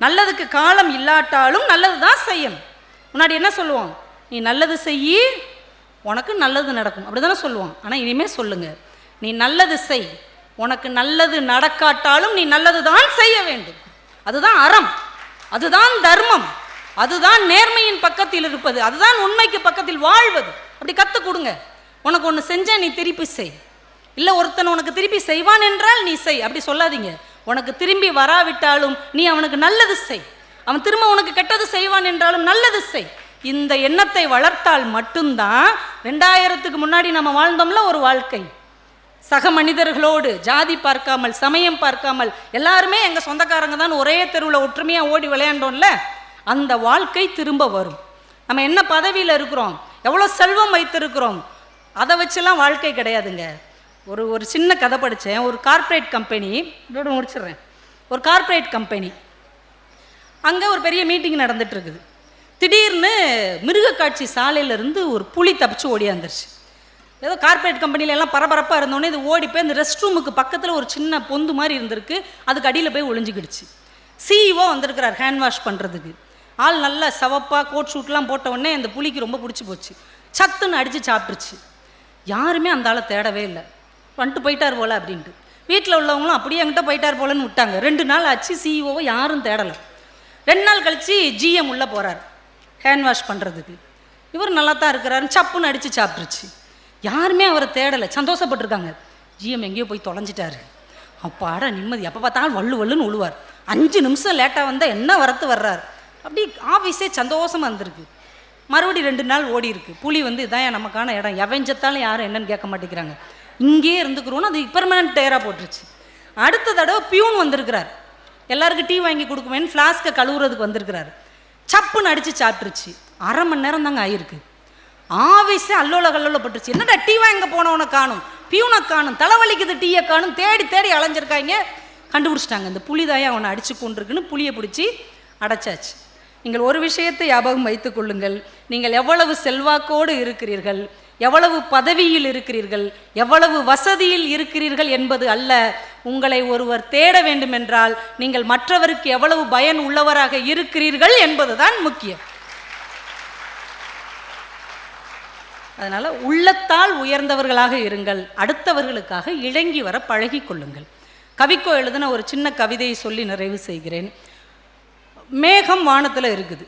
நல்லதுக்கு காலம் இல்லாட்டாலும் நல்லது தான் செய்யணும் முன்னாடி என்ன சொல்லுவோம்? நீ நல்லது செய்யி உனக்கு நல்லது நடக்கும். அப்படி தானே சொல்லுவோம். ஆனால் இனிமேல் சொல்லுங்கள் நீ நல்லது செய். உனக்கு நல்லது நடக்காட்டாலும் நீ நல்லது தான் செய்ய வேண்டும். அதுதான் அறம். அதுதான் தர்மம். அதுதான் நேர்மையின் பக்கத்தில் இருப்பது. அதுதான் உண்மைக்கு பக்கத்தில் வாழ்வது. அப்படி கற்றுக் கொடுங்க. உனக்கு ஒன்று செஞ்சா நீ திருப்பி செய். இல்லை ஒருத்தன் உனக்கு திருப்பி செய்வான் என்றால் நீ செய். அப்படி சொல்லாதீங்க. உனக்கு திரும்பி வராவிட்டாலும் நீ அவனுக்கு நல்லது செய். அவன் திரும்ப உனக்கு கெட்டது செய்வான் என்றாலும் நல்லது செய். இந்த எண்ணத்தை வளர்த்தால் மட்டும்தான் ரெண்டாயிரத்துக்கு முன்னாடி நம்ம வாழ்ந்தோம்ல ஒரு வாழ்க்கை. சக மனிதர்களோடு ஜாதி பார்க்காமல் சமயம் பார்க்காமல் எல்லாருமே எங்கள் சொந்தக்காரங்க தான் ஒரே தெருவில் ஒற்றுமையாக ஓடி விளையாண்டோம்ல அந்த வாழ்க்கை திரும்ப வரும். நம்ம என்ன பதவியில் இருக்கிறோம் எவ்வளோ செல்வம் வைத்திருக்கிறோம் அதை வச்செல்லாம் வாழ்க்கை கிடையாதுங்க. ஒரு ஒரு சின்ன கதை படித்தேன் ஒரு கார்ப்பரேட் கம்பெனி இதோட முடிச்சிடுறேன். ஒரு கார்ப்பரேட் கம்பெனி அங்கே ஒரு பெரிய மீட்டிங் நடந்துட்டு இருக்குது திடீர்னு மிருகக்காட்சி சாலையிலேருந்து ஒரு புலி தப்பிச்சு ஓடியாந்துருச்சு ஏதோ கார்ப்பரேட் கம்பெனியில எல்லாம் பரபரப்பாக இருந்தோடனே இது ஓடி போய் இந்த ரெஸ்ட் ரூமுக்கு பக்கத்தில் ஒரு சின்ன பொந்து மாதிரி இருந்திருக்கு. அதுக்கு அடியில் போய் ஒளிஞ்சுக்கிடுச்சு. சிஇஓ வந்திருக்கிறார் ஹேண்ட் வாஷ் பண்ணுறதுக்கு ஆள் நல்லா சவப்பாக கோட் ஷூட்லாம் போட்ட உடனே அந்த புலிக்கு ரொம்ப பிடிச்சி போச்சு. சத்துன்னு அடித்து சாப்பிட்டுருச்சு. யாருமே அந்த ஆளை தேடவே இல்லை. வந்துட்டு போயிட்டார் போல அப்படின்ட்டு. வீட்டில் உள்ளவங்களும் அப்படியே என்கிட்ட போயிட்டார் போலன்னு விட்டாங்க. ரெண்டு நாள் ஆச்சு சிஇஓவை யாரும் தேடலை. ரெண்டு நாள் கழித்து ஜிஎம் உள்ளே போகிறார் ஹேண்ட் வாஷ் பண்ணுறதுக்கு இவர் நல்லா தான் இருக்கிறாரு சப்புன்னு அடித்து சாப்பிட்ருச்சு யாருமே அவரை தேடலை சந்தோஷப்பட்டிருக்காங்க. ஜிஎம் எங்கேயோ போய் தொலைஞ்சிட்டாரு. அப்பாடா நிம்மதி. எப்போ பார்த்தாலும் வள்ளு வள்ளுன்னு உழுவார். அஞ்சு நிமிஷம் லேட்டாக வந்தால் என்ன வரத்து வர்றார்? அப்படி ஆஃபீஸே சந்தோஷமாக இருந்திருக்கு. மறுபடியும் ரெண்டு நாள் ஓடி இருக்கு புலி வந்து இதான் நமக்கான இடம். எவஞ்சத்தாலும் யாரும் என்னன்னு கேட்க மாட்டேங்கிறாங்க. இங்கேயே இருந்துக்கிறோன்னு அது பெர்மனன்ட் டயராக போட்டுருச்சு. அடுத்த தடவை பியூன் வந்திருக்கிறார். எல்லாருக்கும் டீ வாங்கி கொடுக்குமேன்னு ஃப்ளாஸ்க்கை கழுவுறதுக்கு வந்திருக்கிறாரு. சப்புன்னு அடித்து சாப்பிட்டுருச்சு. அரை மணி நேரம் தாங்க ஆயிருக்கு. ஆவேசே அல்லோல கல்லோல பட்டுருச்சு. என்னடா டீ வாங்க போனவனை காணும்? பியூனை காணும்? தலைவலிக்குது டீயை காணும்? தேடி தேடி அலைஞ்சிருக்காங்க. கண்டுபிடிச்சிட்டாங்க. இந்த புலிதாயை அவனை அடிச்சு கொண்டிருக்குன்னு புளியை பிடிச்சி அடைச்சாச்சு. நீங்கள் ஒரு விஷயத்தை ஞாபகம் வைத்துக் கொள்ளுங்கள். நீங்கள் எவ்வளவு செல்வாக்கோடு இருக்கிறீர்கள்? எவ்வளவு பதவியில் இருக்கிறீர்கள் எவ்வளவு வசதியில் இருக்கிறீர்கள் என்பது அல்ல. உங்களை ஒருவர் தேட வேண்டுமென்றால் நீங்கள் மற்றவருக்கு எவ்வளவு பயன் உள்ளவராக இருக்கிறீர்கள் என்பதுதான் முக்கியம். அதனால் உள்ளத்தால் உயர்ந்தவர்களாக இருங்கள் அடுத்தவர்களுக்காக இழங்கி வர பழகி கொள்ளுங்கள். கவிக்கோ எழுதின ஒரு சின்ன கவிதையை சொல்லி நிறைவு செய்கிறேன். மேகம் வானத்தில் இருக்குது.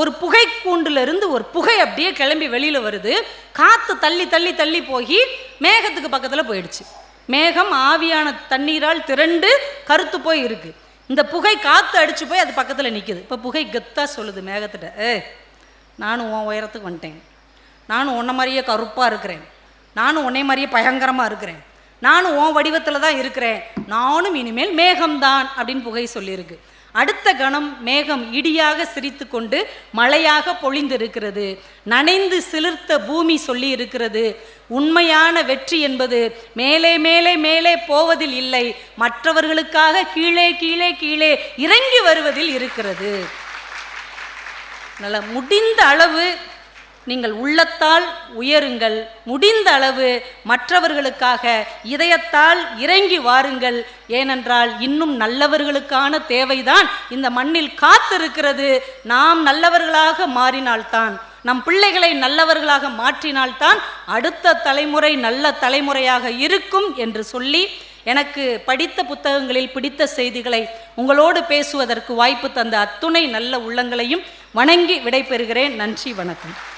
ஒரு புகை கூண்டுலேருந்து ஒரு புகை அப்படியே கிளம்பி வெளியில் வருது. காற்று தள்ளி தள்ளி தள்ளி போய் மேகத்துக்கு பக்கத்தில் போயிடுச்சு. மேகம் ஆவியான தண்ணீரால் திரண்டு கருத்து போய் இருக்கு. இந்த புகை காற்று அடிச்சு போய் அது பக்கத்தில் நிற்குது இப்போ புகை கெத்தாக சொல்லுது மேகத்திட்ட. ஏ நானும் உன் உயரத்துக்கு வந்துட்டேன். நானும் உன்னை மாதிரியே கருப்பாக இருக்கிறேன். நானும் உன்னை மாதிரியே பயங்கரமாக இருக்கிறேன். நானும் உன் வடிவத்தில் தான் இருக்கிறேன். நானும் இனிமேல் மேகம்தான் அப்படின்னு புகை சொல்லியிருக்கு. அடுத்த கணம் மேகம் இடியாக சிரித்து கொண்டு மழையாக பொழிந்திருக்கிறது. நனைந்து சிலிர்த்த பூமி சொல்லி இருக்கிறது உண்மையான வெற்றி என்பது மேலே மேலே மேலே போவதில் இல்லை. மற்றவர்களுக்காக கீழே கீழே கீழே இறங்கி வருவதில் இருக்கிறது. நல்ல முடிந்த அளவு நீங்கள் உள்ளத்தால் உயருங்கள். முடிந்த அளவு மற்றவர்களுக்காக இதயத்தால் இறங்கி வாருங்கள். ஏனென்றால் இன்னும் நல்லவர்களுக்கான தேவைதான் இந்த மண்ணில் காத்திருக்கிறது. நாம் நல்லவர்களாக மாறினால்தான் நம் பிள்ளைகளை நல்லவர்களாக மாற்றினால்தான் அடுத்த தலைமுறை நல்ல தலைமுறையாக இருக்கும் என்று சொல்லி எனக்கு படித்த புத்தகங்களில் பிடித்த செய்திகளை உங்களோடு பேசுவதற்கு வாய்ப்பு தந்த அத்துணை நல்ல உள்ளங்களையும் வணங்கி விடைபெறுகிறேன். நன்றி வணக்கம்.